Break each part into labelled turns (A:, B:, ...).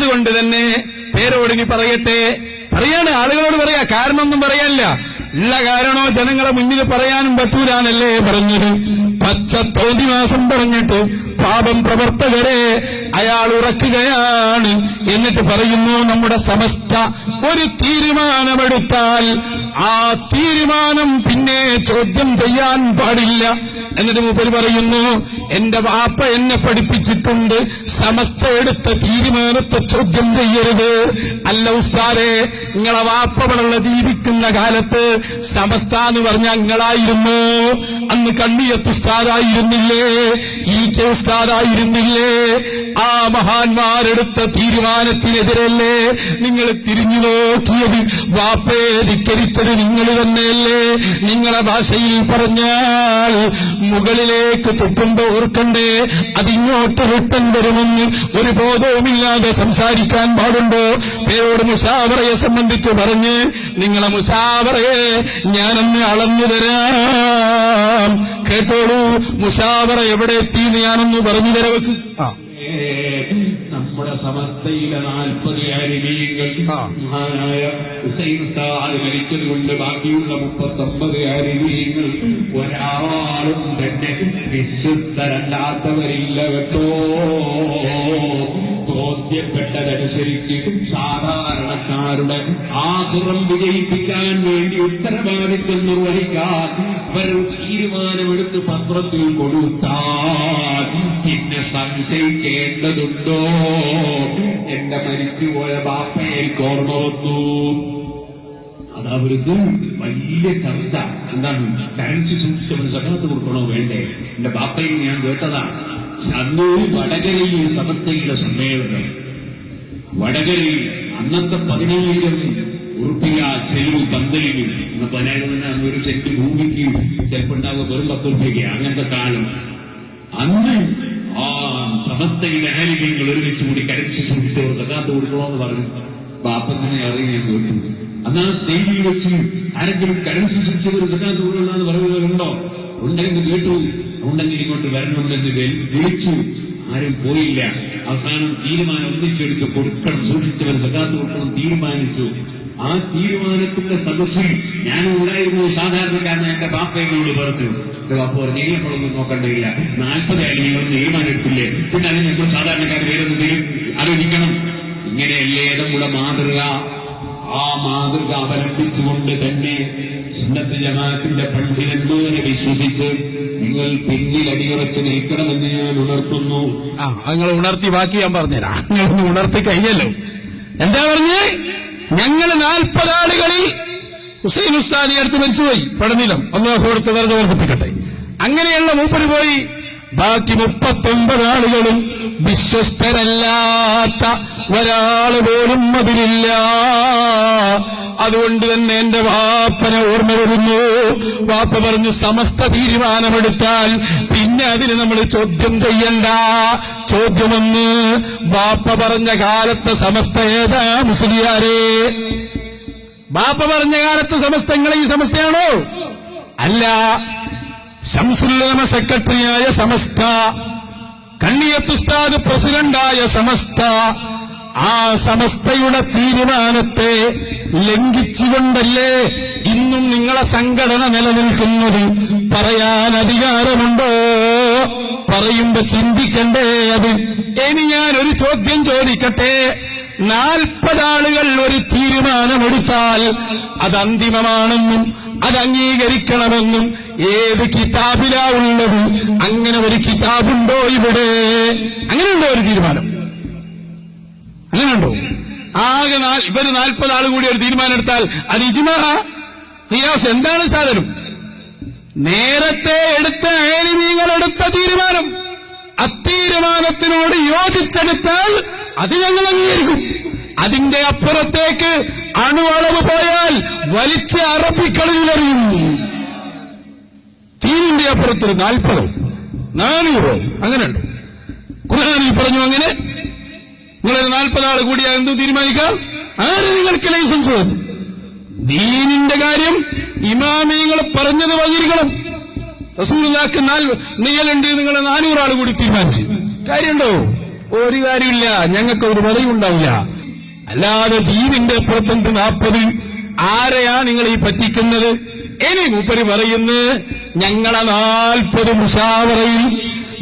A: അതുകൊണ്ട് തന്നെ പേരോട് ഇനി പറയട്ടെ. പറയാണ് ആളുകളോട് പറയാ കാരണമൊന്നും പറയാനില്ല. ഉള്ള കാരണോ ജനങ്ങളെ മുന്നിൽ പറയാനും പറ്റൂലാന്നല്ലേ പറഞ്ഞത് പച്ച തോതിമാസം പറഞ്ഞിട്ട് പാപം പ്രവർത്തകരെ അയാൾ ഉറക്കുകയാണ്. എന്നിട്ട് പറയുന്നു നമ്മുടെ സമസ്ത ഒരു തീരുമാനമെടുത്താൽ ആ തീരുമാനം പിന്നെ ചോദ്യം ചെയ്യാൻ പാടില്ല. എന്നിട്ട് മൂപ്പര് പറയുന്നു എന്റെ വാപ്പ എന്നെ പഠിപ്പിച്ചിട്ടുണ്ട്. സമസ്ത എടുത്ത തീരുമാനത്തെ ചോദ്യം ചെയ്യരുത്. അല്ല ഉസ്താദെ നിങ്ങളെ വാപ്പ വളർന്ന ജീവിക്കുന്ന കാലത്ത് സമസ്ത എന്ന് പറഞ്ഞ നിങ്ങളായിരുന്നു അന്ന് കണ്ണിയത്ത് ഉസ്താദായിരുന്നില്ലേ? ഈ കെ ഉസ്താദായിരുന്നില്ലേ? ആ മഹാന്മാരെടുത്ത തീരുമാനത്തിനെതിരല്ലേ നിങ്ങൾ തിരിഞ്ഞു നോക്കിയത്? വാപ്പയെ ധിക്കരിച്ചത് നിങ്ങൾ തന്നെയല്ലേ? നിങ്ങളെ ഭാഷയിൽ പറഞ്ഞാൽ മുകളിലേക്ക് തുപ്പുമ്പോ ഓർക്കണ്ടേ അതിങ്ങോട്ട് വിട്ടൻ വരുമെന്ന് ഒരു ബോധവുമില്ലാതെ സംസാരിക്കാൻ പാടുണ്ടോ? പേരോട് മുഷാവറയെ സംബന്ധിച്ച് പറഞ്ഞ് നിങ്ങളെ മുഷാവറയെ ഞാനൊന്ന് അളഞ്ഞു തരാം. കേട്ടോളൂ മുഷാവറ എവിടെ എത്തി ഞാനൊന്ന് പറഞ്ഞു തരവക്ക് ആ.
B: മഹാനായ ഹുസൈൻ സാദ് മരിച്ചത് ബാക്കിയുള്ള മുപ്പത്തൊമ്പത് ആരിമീങ്ങൾ ഒരാളും തന്നെ വിശുദ്ധരല്ലാത്തവരില്ല കേട്ടോ. ചോദ്യപ്പെട്ടതനുസരിച്ച് സാധാരണക്കാരുടെ ആഗ്രഹം വിജയിപ്പിക്കാൻ വേണ്ടി ഉത്തരവാദിത്വം നിർവഹിക്കാൻ അവർ തീരുമാനമെടുത്ത് പത്രത്തിൽ കൊടുത്താൽ പിന്നെ സംശയിക്കേണ്ടതുണ്ടോ? എന്റെ മരിച്ചുപോയ ബാപ്പയെ ഓർമ്മ വന്നു. അതവർക്ക് വലിയ ചർച്ച. എന്താണ്? കരൻസി സൂക്ഷിച്ചവന് സകലത്ത് കൊടുക്കണോ വേണ്ടേ? എന്റെ ബാപ്പയും ഞാൻ കേട്ടതാണ് അന്ന് വടകരയിൽ സമസ്തയുടെ സമ്മേളനം. വടകരയിൽ അന്നത്തെ പതിനയ്യം ഉറുപ്പിക ചെലവ് പന്തലിന് പതിനായിരം ഒരു സെന്റ് ഭൂമിക്ക് ചിലപ്പോണ്ടാവുക വെറും പത്ത് ഉറുപ്പിക അങ്ങനത്തെ കാലം. അന്ന് ആ സമസ്തയുടെ ആലിമ്യങ്ങൾ ഒരുമിച്ച് കൂടി കരച്ച് സൂക്ഷിച്ചവർ സകാത്ത് കൊടുക്കണമെന്ന് പറഞ്ഞു ബാപ്പത്തിനെ അറിയാൻ തോന്നി അന്നാ ആ സ്റ്റേജിൽ വെച്ച് ആരെങ്കിലും കരൻസി സൂക്ഷിച്ചവർ സകാത്ത് കൊടുക്കണമെന്ന് പറയുന്നവരുണ്ടോ ഉണ്ടെങ്കിൽ കേട്ടു. ഉണ്ടെങ്കിൽ ഇങ്ങോട്ട് വരണമെന്ന് വിളിച്ചു. ആരും പോയില്ല. അവസാനം തീരുമാനം ഒന്നിച്ചെടുത്ത് കൊടുക്കണം സൂക്ഷിച്ചവർ സകാത്ത് കൊടുക്കണം തീരുമാനിച്ചു. ആ തീരുമാനത്തിന്റെ സദസ്സിൽ ഞാൻ ഉണ്ടായിരുന്നു. സാധാരണക്കാരൻ എന്റെ ബാപ്പയോട് പറഞ്ഞു എന്റെ ബാപ്പ പറഞ്ഞു "ഇനി നമ്മളൊന്നും നോക്കണ്ടില്ല നാൽപ്പത് അടിയും തീരുമാനത്തില്ലേ പിന്നെ അതിന് നമ്മൾ സാധാരണക്കാർ വേറൊന്ന് ആലോചിക്കണം ഇങ്ങനെയല്ലേ നമ്മുടെ മാതൃക. ആ മാതൃക അവലംബിച്ചുകൊണ്ട് തന്നെ സുന്നത്ത് ജമാഅത്തിന്റെ പണ്ഡിതന്മാരെ വിശ്വസിച്ച് നിങ്ങൾ പിന്നിൽ അടിയുറച്ച് നിൽക്കണമെന്ന് ഞാൻ ഉണർത്തുന്നു.
A: ആ നിങ്ങൾ ഉണർത്തി ബാക്കി ഞാൻ പറഞ്ഞുതരാം. ഉണർത്തി കഴിഞ്ഞല്ലോ. എന്താ പറഞ്ഞ്? ഞങ്ങൾ നാൽപ്പത് ആളുകളിൽ ഹുസൈൻ ഉസ്താദി അടുത്ത് മരിച്ചുപോയി. പടനിലം അള്ളാഹു അടുത്ത് നിറഞ്ഞു വർദ്ധിപ്പിക്കട്ടെ. അങ്ങനെയുള്ള മൂപ്പര് പോയി. ബാക്കി മുപ്പത്തൊമ്പത് ആളുകളും വിശ്വസ്തരല്ലാത്ത ഒരാൾ പോലും അതിലില്ല. അതുകൊണ്ട് തന്നെ എന്റെ വാപ്പനെ ഓർമ്മ വരുന്നു. വാപ്പ പറഞ്ഞു സമസ്ത തീരുമാനമെടുത്താൽ പിന്നെ അതിന് നമ്മൾ ചോദ്യം ചെയ്യണ്ട. ചോദ്യമൊന്ന് വാപ്പ പറഞ്ഞ കാലത്തെ സമസ്ത ഏതാ മുസ്ലിയാരെ? വാപ്പ പറഞ്ഞ കാലത്ത് സമസ്ത നിങ്ങളെ ഈ സമസ്തയാണോ? അല്ല. ശംസുല്ലമ സെക്രട്ടറിയായ സമസ്ത കണ്ണിയത്തുസ്താദ് പ്രസിഡന്റായ സമസ്ത ആ സമസ്തയുടെ തീരുമാനത്തെ ലംഘിച്ചുകൊണ്ടല്ലേ ഇന്നും നിങ്ങളെ സംഘടന നിലനിൽക്കുന്നത്? പറയാൻ അധികാരമുണ്ടോ? പറയുമ്പോ ചിന്തിക്കണ്ടേ അത്? ഇനി ഞാൻ ഒരു ചോദ്യം ചോദിക്കട്ടെ. നാൽപ്പതാളുകൾ ഒരു തീരുമാനമെടുത്താൽ അത് അന്തിമമാണെന്നും അത് അംഗീകരിക്കണമെന്നും ഏത് കിതാബിലാ ഉള്ളത്? അങ്ങനെ ഒരു കിതാബുണ്ടോ ഇവിടെ? അങ്ങനെയുണ്ടോ ഒരു തീരുമാനം. അങ്ങനെയുണ്ടോ? ആകെ ഇവർ നാൽപ്പത് ആൾ കൂടി ഒരു തീരുമാനം എടുത്താൽ അത് ഇജ്മാ. ഖിയാസ് എന്താണ് സാധനം? നേരത്തെ എടുത്ത ഏലിമീങ്ങൾ എടുത്ത തീരുമാനം. അത്തീരുമാനത്തിനോട് യോജിച്ചെടുത്താൽ അത് ഞങ്ങൾ അംഗീകരിക്കും. അതിന്റെ അപ്പുറത്തേക്ക് അണുവളവ് പോയാൽ വലിച്ച് അറബിക്കളിലെറിയും. തീരിന്റെ അപ്പുറത്ത് നാൽപ്പതോ? നാനൂറോ? അങ്ങനെയുണ്ട്? ഖുർആാനിൽ പറഞ്ഞു അങ്ങനെ നിങ്ങളൊരു ആൾ കൂടിയാൽ എന്തു തീരുമാനിക്കാം ആര് നിങ്ങൾക്ക് ലൈസൻസ് വരും ദീനിന്റെ കാര്യം ഇമാമിങ്ങൾ പറഞ്ഞത് വകിരിക്കണം റസൂലാക്ക് നീയലുണ്ട് നിങ്ങൾ നാനൂറാൾ കൂടി തീരുമാനിച്ചു. കാര്യമുണ്ടോ ഒരു കാര്യമില്ല ഞങ്ങൾക്ക് ഒരു വിലയും ഉണ്ടാവില്ല അല്ലാതെ ദീനിന്റെ പുറത്തുണ്ട് നാൽപ്പത് ആരെയാ നിങ്ങൾ ഈ പറ്റിക്കുന്നത്? ഇനി മൂപ്പര് പറയുന്നു ഞങ്ങളെ നാൽപ്പത് മുഷാവറയിൽ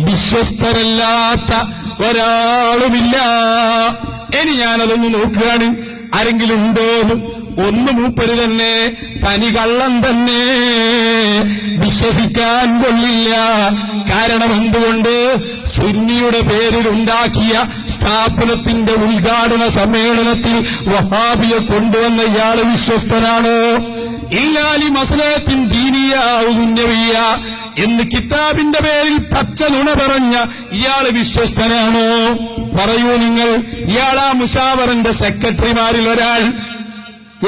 A: വിശ്വസ്തരല്ലാത്ത ഒരാളുമില്ല. ഇനി ഞാനതൊന്ന് നോക്കുകയാണ്. ആരെങ്കിലും ഉണ്ടോന്ന് ഒന്ന് മൂപ്പര് തന്നെ തനി കള്ളം തന്നെ. വിശ്വസിക്കാൻ കൊള്ളില്ല. കാരണം എന്തുകൊണ്ട്? സുന്നിയുടെ പേരിൽ ഉണ്ടാക്കിയ സ്ഥാപനത്തിന്റെ ഉദ്ഘാടന സമ്മേളനത്തിൽ വഹാബിയെ കൊണ്ടുവന്ന ഇയാൾ വിശ്വസ്തനാണോ. ഇല്ലാലി മസലത്തിൻ ദീനിയാവുന്നവിയ എന്ന് കിതാബിന്റെ പേരിൽ പച്ച നുണ പറഞ്ഞ ഇയാൾ വിശ്വസ്തനാണോ? പറയൂ നിങ്ങൾ. ഇയാളാ മുഷാവറിന്റെ സെക്രട്ടറിമാരിൽ ഒരാൾ.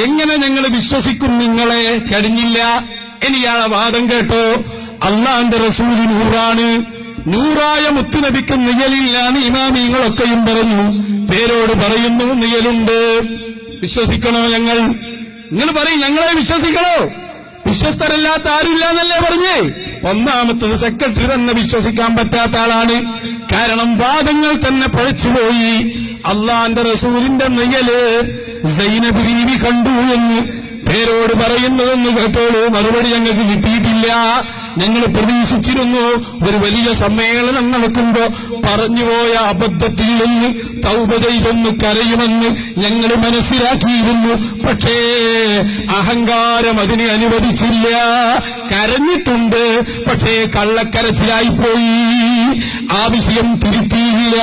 A: എങ്ങനെ ഞങ്ങൾ വിശ്വസിക്കും നിങ്ങളെ? കഴിഞ്ഞില്ല ഇനി വാദം കേട്ടോ. അള്ളാന്റെ റസൂലി നൂറാണ്. നൂറായ മുത്തുനബിക്ക് നിയലില്ലാന്ന് ഇമാമിങ്ങളൊക്കെയും പറഞ്ഞു. പേരോട് പറയുന്നു നിയലുണ്ട് വിശ്വസിക്കണോ ഞങ്ങൾ? നിങ്ങൾ പറയും ഞങ്ങളെ വിശ്വസിക്കണോ? വിശ്വസ്തരല്ലാത്ത ആരുമില്ല എന്നല്ലേ പറഞ്ഞേ? ഒന്നാമത്തത് സെക്രട്ടറി തന്നെ വിശ്വസിക്കാൻ പറ്റാത്ത ആളാണ്. കാരണം വാദങ്ങൾ തന്നെ പഴച്ചുപോയി. അള്ളാന്റെ റസൂലിന്റെ നെയ്യൽ സൈനബ് ബീവി കണ്ടു എന്ന് പേരോട് പറയുന്നതെന്ന് കേട്ടോളൂ മറുപടി ഞങ്ങൾക്ക് കിട്ടിയിട്ടില്ല. ഞങ്ങൾ പ്രതീക്ഷിച്ചിരുന്നു ഒരു വലിയ സമ്മേളനം നടക്കുമ്പോ പറഞ്ഞുപോയ അബദ്ധത്തിൽ നിന്ന് തൗബ ചെയ്തൊന്ന് കരയുമെന്ന് ഞങ്ങൾ മനസ്സിലാക്കിയിരുന്നു. പക്ഷേ അഹങ്കാരം അതിനെ അനുവദിച്ചില്ല. കരഞ്ഞിട്ടുണ്ട്. പക്ഷേ കള്ളക്കരച്ചിലായിപ്പോയി ആ വിഷയം തിരുത്തിയില്ല.